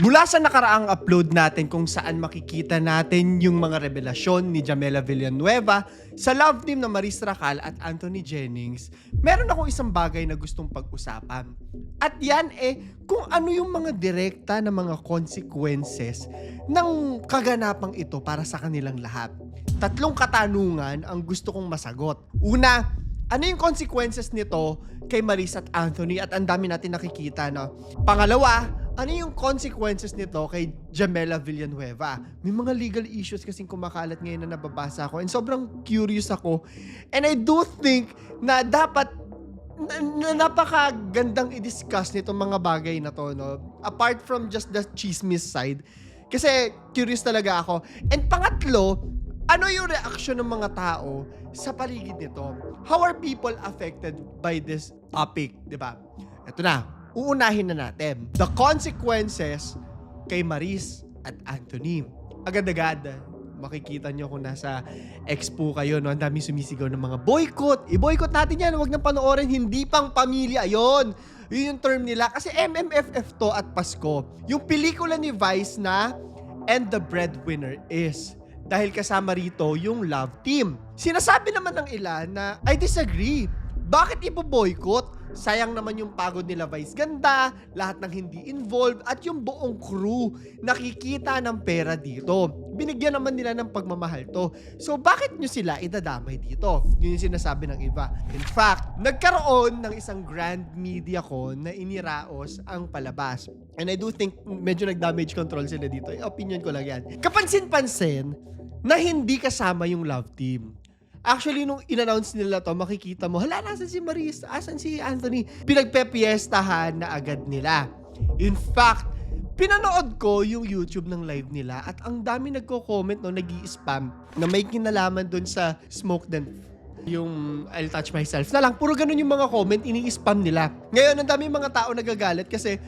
Mula sa nakaraang upload natin kung saan makikita natin yung mga revelasyon ni Jamela Villanueva sa love team na Maris Racal at Anthony Jennings, meron akong isang bagay na gustong pag-usapan. At yan eh, kung ano yung mga direkta na mga consequences ng kaganapang ito para sa kanilang lahat. Tatlong katanungan ang gusto kong masagot. Una, ano yung consequences nito kay Maris at Anthony at ang dami natin nakikita no. Pangalawa, ano yung consequences nito kay Jamela Villanueva? May mga legal issues kasing kumakalat ngayon na nababasa ko and sobrang curious ako. And I do think na dapat na, na napakagandang i-discuss nitong mga bagay na to, no? Apart from just the chismis side. Kasi curious talaga ako. And pangatlo, ano yung reaction ng mga tao sa paligid nito? How are people affected by this topic, di ba? Ito na, uunahin na natin. The consequences kay Maris at Anthony. Agad-agad, makikita nyo kung nasa expo kayo, no? Ang daming sumisigaw ng mga boycott. I-boycott natin yan. Huwag nang panoorin. Hindi pang pamilya. Ayun. Yun yung term nila. Kasi MMFF to at Pasko. Yung pelikula ni Vice na And the Breadwinner Is dahil kasama rito yung love team. Sinasabi naman ng ilan na, I disagree. Bakit ipo-boycott? Sayang naman yung pagod nila Vice Ganda, lahat ng hindi involved, at yung buong crew nakikita ng pera dito. Binigyan naman nila ng pagmamahal to. So bakit nyo sila idadamay dito? Yun yung sinasabi ng iba. In fact, nagkaroon ng isang grand media con na iniraos ang palabas. And I do think medyo nag-damage control sila dito. Eh, Opinion ko lang yan. Kapansin-pansin na hindi kasama yung love team. Actually, nung in-announce nila to, makikita mo, hala, nasan si Maris? Asan si Anthony? Pinagpepiestahan na agad nila. In fact, pinanood ko yung YouTube ng live nila at ang dami nagko-comment no, nag spam na may kinalaman dun sa Smoke Then yung I'll touch myself na lang. Puro ganun yung mga comment, ini-spam nila. Ngayon, ang dami mga tao nagagalit kasi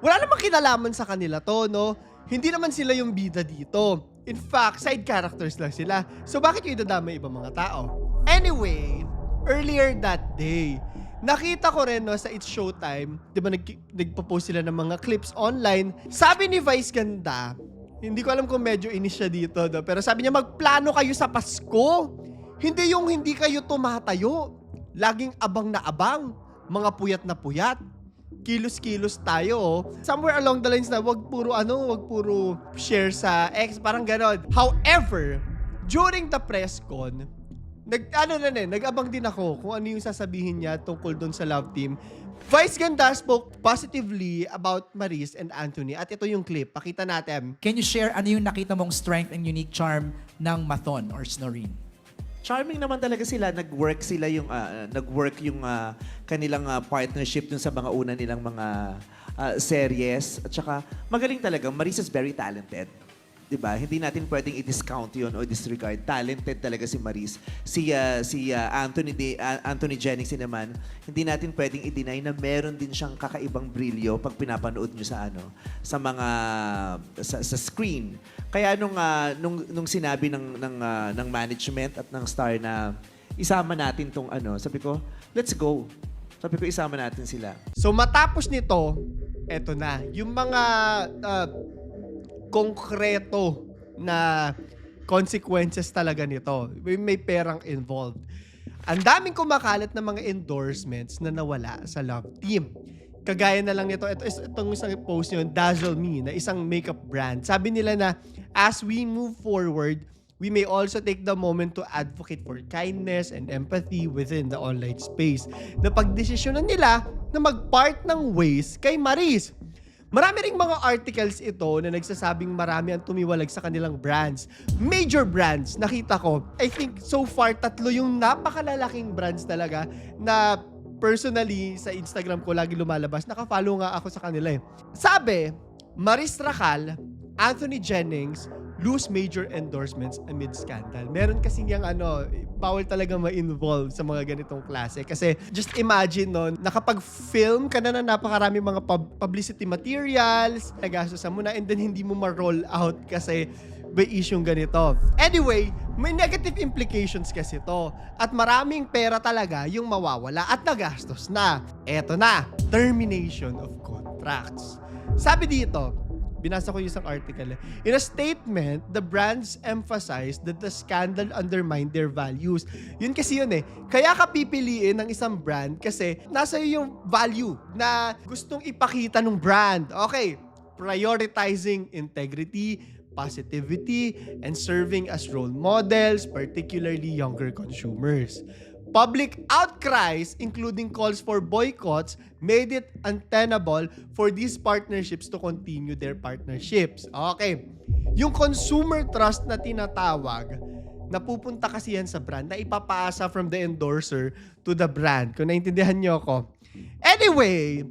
wala namang kinalaman sa kanila to, no? Hindi naman sila yung bida dito. In fact, side characters lang sila. So bakit yung idadama ibang mga tao? Anyway, earlier that day, nakita ko rin no, sa It's Showtime, di ba nag, nagpo-post sila ng mga clips online. Sabi ni Vice Ganda, hindi ko alam kung medyo inis siya dito, no, pero sabi niya magplano kayo sa Pasko. Hindi yung hindi kayo tumatayo. Laging abang na abang. Mga puyat na puyat kilos-kilos tayo. oh. Somewhere along the lines na wag puro ano, wag puro share sa X, parang ganon. However, during the press con, nag, ano na eh, nag-abang din ako kung ano yung sasabihin niya tungkol doon sa love team. Vice Ganda spoke positively about Maris and Anthony at ito yung clip. Pakita natin. Can you share ano yung nakita mong strength and unique charm ng Mathon or Snorine? Charming naman talaga sila. Nag-work sila yung ah, nag-work yung ah, kanilang ah, partnership dun sa mga una nilang mga ah, series. At saka magaling talaga. Marisa's very talented. 'Di ba? Hindi natin pwedeng i-discount 'yon o disregard. Talented talaga si Maris. Si ah, si ah, Anthony De, ah, Anthony Jennings naman, hindi natin pwedeng i-deny na meron din siyang kakaibang brilyo pag pinapanood niyo sa ano, sa mga sa, sa screen. Kaya nung ah, nung nung sinabi ng ng ah, ng management at ng star na isama natin tong ano, sabi ko, let's go. Sabi ko isama natin sila. So matapos nito, eto na, yung mga ah, konkreto na consequences talaga nito. May, perang involved. Ang daming kumakalat na mga endorsements na nawala sa Love Team. Kagaya na lang nito, ito, itong isang post nyo, Dazzle Me, na isang makeup brand. Sabi nila na, as we move forward, we may also take the moment to advocate for kindness and empathy within the online space. Na pagdesisyonan nila na mag-part ng ways kay Maris. Marami ring mga articles ito na nagsasabing marami ang tumiwalag sa kanilang brands. Major brands, nakita ko. I think so far, tatlo yung napakalalaking brands talaga na personally sa Instagram ko lagi lumalabas. Nakafollow nga ako sa kanila eh. Sabi, Maris Racal, Anthony Jennings, lose major endorsements amid scandal. Meron kasi yung ano, bawal talaga ma-involve sa mga ganitong klase. Kasi just imagine no, nakapag-film ka na ng napakarami mga pub- publicity materials, nagastosan mo na, and then hindi mo ma-roll out kasi may issue ganito. Anyway, may negative implications kasi to. At maraming pera talaga yung mawawala at nagastos na. Eto na, termination of contracts. Sabi dito, Binasa ko yung isang article. In a statement, the brands emphasized that the scandal undermined their values. Yun kasi yun eh. Kaya ka pipiliin ng isang brand kasi nasa yung value na gustong ipakita ng brand. Okay, prioritizing integrity, positivity, and serving as role models, particularly younger consumers. Public outcries, including calls for boycotts, made it untenable for these partnerships to continue their partnerships. Okay. Yung consumer trust na tinatawag, napupunta kasi yan sa brand na ipapasa from the endorser to the brand. Kung naintindihan nyo ako. Anyway,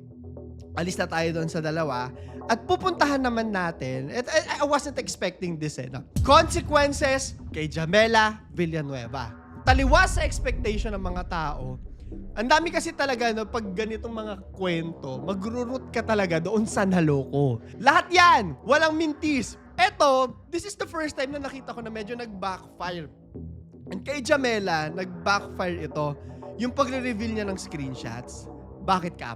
alis na tayo doon sa dalawa. At pupuntahan naman natin, at I wasn't expecting this eh, no? Consequences kay Jamela Villanueva. Taliwas sa expectation ng mga tao, ang dami kasi talaga, no, pag ganitong mga kwento, magrurut ka talaga doon sa naloko. Lahat yan! Walang mintis. Eto, this is the first time na nakita ko na medyo nag-backfire. And kay Jamela, nag-backfire ito. Yung pagre-reveal niya ng screenshots. Bakit ka?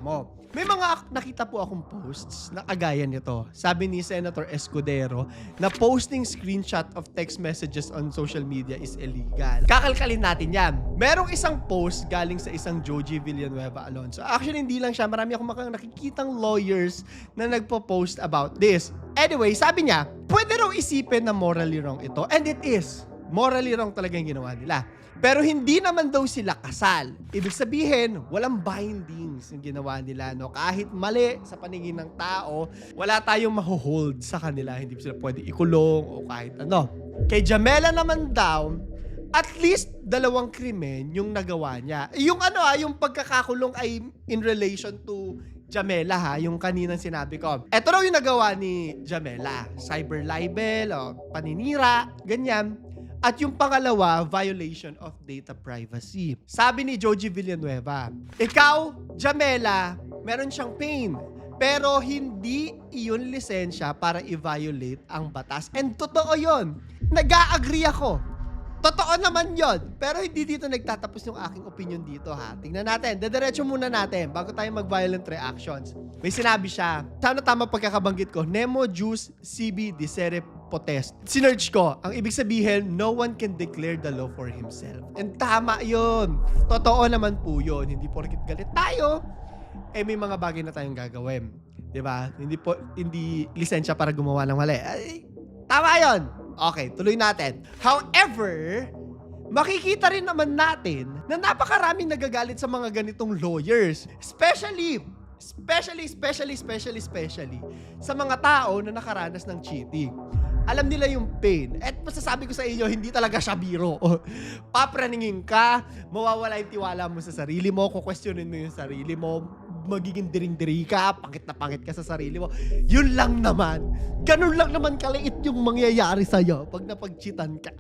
May mga ak- nakita po akong posts na kagaya nito. Sabi ni Senator Escudero na posting screenshot of text messages on social media is illegal. Kakalkalin natin yan. Merong isang post galing sa isang Joji Villanueva Alonso. Actually, hindi lang siya. Marami akong nakikitang lawyers na nagpo-post about this. Anyway, sabi niya, pwede raw isipin na morally wrong ito. And it is. Morally wrong talaga yung ginawa nila. Pero hindi naman daw sila kasal. Ibig sabihin, walang bindings yung ginawa nila. No? Kahit mali sa paningin ng tao, wala tayong mahuhold sa kanila. Hindi sila pwede ikulong o kahit ano. Kay Jamela naman daw, at least dalawang krimen yung nagawa niya. Yung ano ah, yung pagkakakulong ay in relation to Jamela ha, yung kaninang sinabi ko. Ito raw yung nagawa ni Jamela. Cyber libel, o paninira, ganyan. At yung pangalawa, violation of data privacy. Sabi ni Joji Villanueva, ikaw, Jamela, meron siyang pain. Pero hindi iyon lisensya para i-violate ang batas. And totoo yon. Nag-a-agree ako. Totoo naman yon. Pero hindi dito nagtatapos yung aking opinion dito ha. Tingnan natin. Dediretso muna natin bago tayo mag-violent reactions. May sinabi siya. Sana tama pagkakabanggit ko. Nemo Juice CB Disere Potest. Sinerge ko. Ang ibig sabihin, no one can declare the law for himself. And tama yon. Totoo naman po yon. Hindi porkit galit tayo, eh may mga bagay na tayong gagawin. 'Di ba? Hindi po hindi lisensya para gumawa ng mali. Ay, tama 'yon. Okay, tuloy natin. However, makikita rin naman natin na napakaraming nagagalit sa mga ganitong lawyers. Especially, especially, especially, especially, especially sa mga tao na nakaranas ng cheating. Alam nila yung pain. At masasabi ko sa inyo, hindi talaga siya biro. Papraningin ka, mawawala yung tiwala mo sa sarili mo, kukwestiyonin mo yung sarili mo, magiging diring-diri ka, pangit na pangit ka sa sarili mo. Yun lang naman. Ganun lang naman kaliit yung mangyayari sa'yo pag napag-cheatan ka.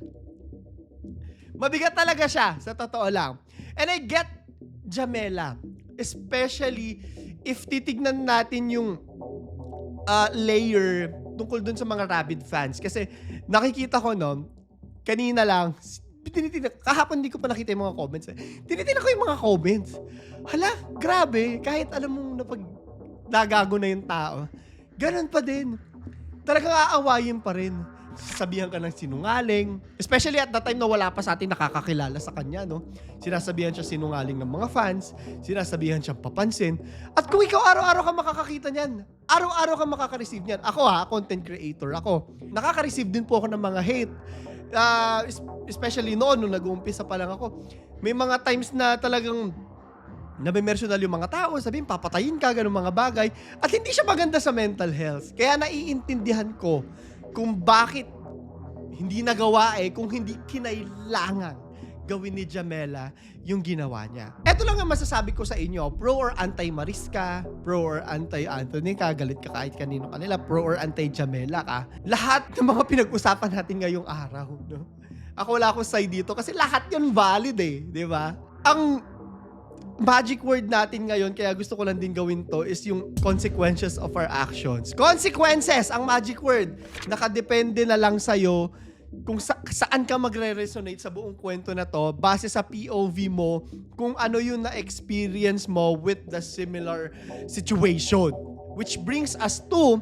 Mabigat talaga siya, sa totoo lang. And I get Jamela. Especially if titignan natin yung uh, layer tungkol dun sa mga rabid fans. Kasi nakikita ko no, kanina lang, tinitingnan, kahapon hindi ko pa nakita yung mga comments. Eh. Tinitingnan ko yung mga comments. Hala, grabe. Kahit alam mong napag nagago na yung tao, ganun pa din. Talagang aawayin pa rin. Sabihan ka ng sinungaling. Especially at that time na wala pa sa atin nakakakilala sa kanya, no? Sinasabihan siya sinungaling ng mga fans. Sinasabihan siyang papansin. At kung ikaw araw-araw ka makakakita niyan, araw-araw ka makaka-receive niyan. Ako ha, content creator ako. Nakaka-receive din po ako ng mga hate. Es- especially noon, nung nag-uumpisa pa lang ako. May mga times na talagang nabimersonal yung mga tao, sabihin, papatayin ka, ganun mga bagay. At hindi siya maganda sa mental health. Kaya naiintindihan ko kung bakit hindi nagawa eh, kung hindi kinailangan gawin ni Jamela yung ginawa niya. Ito lang ang masasabi ko sa inyo, pro or anti-Maris ka, pro or anti-Anthony ka, galit ka kahit kanino kanila, pro or anti-Jamela ka. Lahat ng mga pinag-usapan natin ngayong araw, no? Ako wala akong side dito kasi lahat yun valid eh, di ba? Ang magic word natin ngayon, kaya gusto ko lang din gawin to, is yung consequences of our actions. Consequences! Ang magic word. Nakadepende na lang sa'yo kung sa- saan ka magre-resonate sa buong kwento na to base sa POV mo kung ano yung na-experience mo with the similar situation. Which brings us to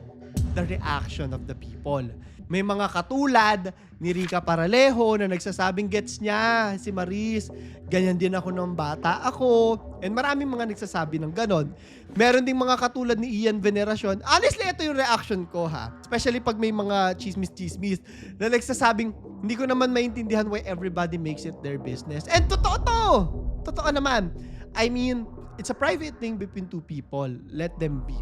the reaction of the people. May mga katulad ni Rica Paralejo na nagsasabing gets niya si Maris. Ganyan din ako nung bata ako. And maraming mga nagsasabi ng ganon. Meron ding mga katulad ni Ian Veneracion. Honestly, ito yung reaction ko ha. Especially pag may mga chismis-chismis na nagsasabing hindi ko naman maintindihan why everybody makes it their business. And totoo to! Totoo naman. I mean, it's a private thing between two people. Let them be.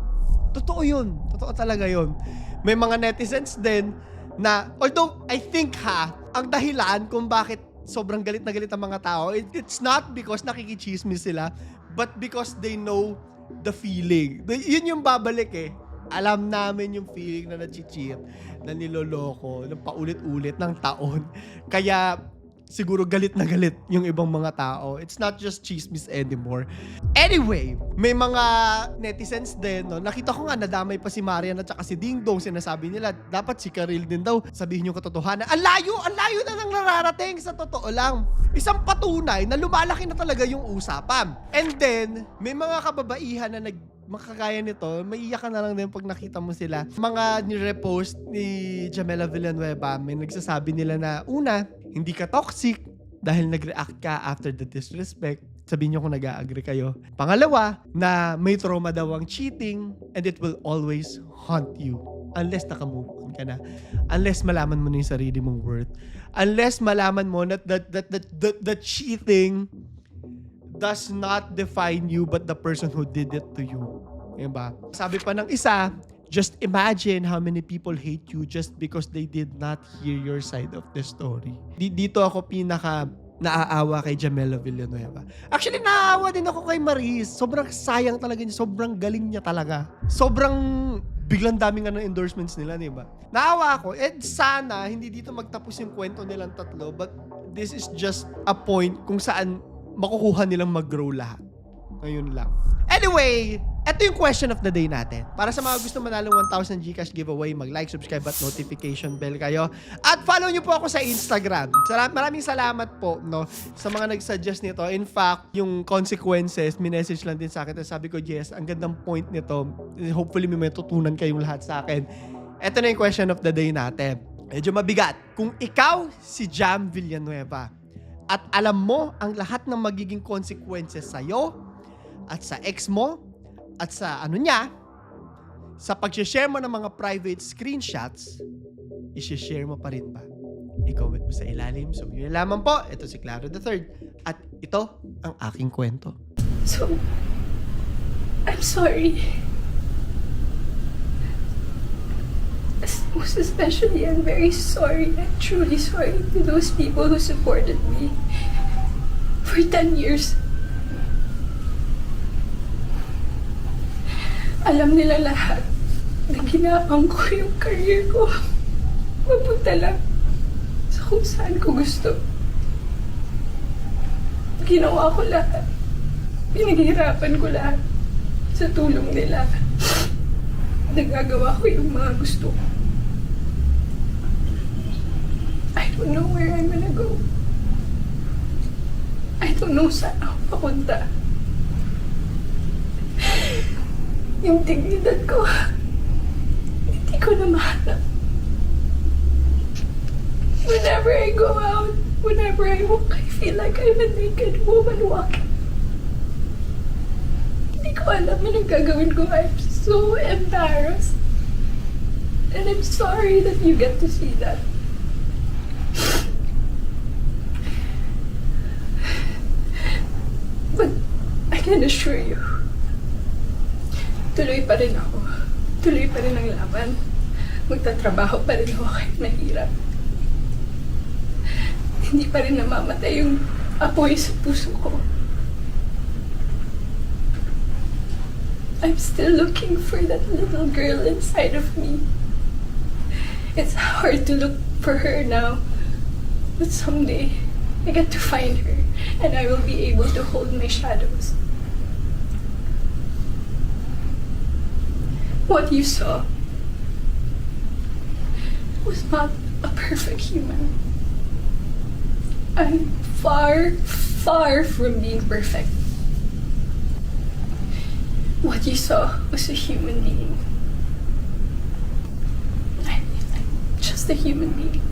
Totoo yun. Totoo talaga yun. May mga netizens din na, although I think ha, ang dahilan kung bakit sobrang galit na galit ang mga tao, it- it's not because nakikichismis sila, but because they know the feeling. Yun yung babalik eh. Alam namin yung feeling na nachichit, na niloloko, na paulit-ulit ng taon. Kaya siguro galit na galit yung ibang mga tao. It's not just chismis anymore. Anyway, may mga netizens din, no? Nakita ko nga nadamay pa si Marian at saka si Ding Dong. Sinasabi nila, dapat si Karil din daw. Sabihin yung katotohanan. Ang layo! Ang layo na nang nararating sa totoo lang. Isang patunay na lumalaki na talaga yung usapan. And then, may mga kababaihan na nag makakaya nito, maiiyak ka na lang din pag nakita mo sila. Mga ni-repost ni Jamela Villanueva, may nagsasabi nila na, una, hindi ka toxic dahil nag-react ka after the disrespect. Sabihin nyo kung nag-agree kayo. Pangalawa, na may trauma daw ang cheating and it will always haunt you unless nakamove on ka na. Unless malaman mo na yung sarili mong worth. Unless malaman mo that that that that, that, that cheating does not define you but the person who did it to you. Diba? Sabi pa ng isa, just imagine how many people hate you just because they did not hear your side of the story. Di- Dito ako pinaka naaawa kay Jamela Villanueva. Actually, naaawa din ako kay Maris. Sobrang sayang talaga niya. Sobrang galing niya talaga. Sobrang biglang daming ano endorsements nila, di ba? Naawa ako. And sana, hindi dito magtapos yung kwento nilang tatlo. But this is just a point kung saan makukuha nilang mag-grow lahat. Ngayon lang. Anyway, ito yung question of the day natin. Para sa mga gusto manalo 1,000 Gcash giveaway, mag-like, subscribe at notification bell kayo. At follow nyo po ako sa Instagram. Sala- maraming salamat po no, sa mga nag-suggest nito. In fact, yung consequences, minessage lang din sa akin. Tapos sabi ko, yes, ang gandang point nito. Hopefully may matutunan kayong lahat sa akin. Ito na yung question of the day natin. Medyo mabigat. Kung ikaw si Jam Villanueva, at alam mo ang lahat ng magiging consequences sa'yo at sa ex mo at sa ano niya, sa pag-share mo ng mga private screenshots, i-share mo pa rin ba? I-comment mo sa ilalim. So, yun lamang po. Ito si Claro the Third. At ito ang aking kwento. So, I'm sorry. Most especially, I'm very sorry. I'm truly sorry to those people who supported me for 10 years. Alam nila lahat na ginapang ko yung career ko. Mapunta lang sa kung saan ko gusto. Ginawa ko lahat. Pinaghirapan ko lahat sa tulong nila. Nagagawa ko yung mga gusto ko. I don't know where I'm gonna go. I don't know saan ako papunta. Yung dignidad ko, hindi ko na mahanap. Whenever I go out, whenever I walk, I feel like I'm a naked woman walking. Hindi ko alam anong gagawin ko. I'm so embarrassed. And I'm sorry that you get to see that. But I can assure you, tuloy pa rin ako. Tuloy pa rin ang laban. Magtatrabaho pa rin ako kahit mahirap. Hindi pa rin namamatay yung apoy sa puso ko. I'm still looking for that little girl inside of me. It's hard to look for her now, but someday I get to find her and I will be able to hold my shadows. What you saw was not a perfect human. I'm far, far from being perfect. What you saw was a human being. I'm just a human being.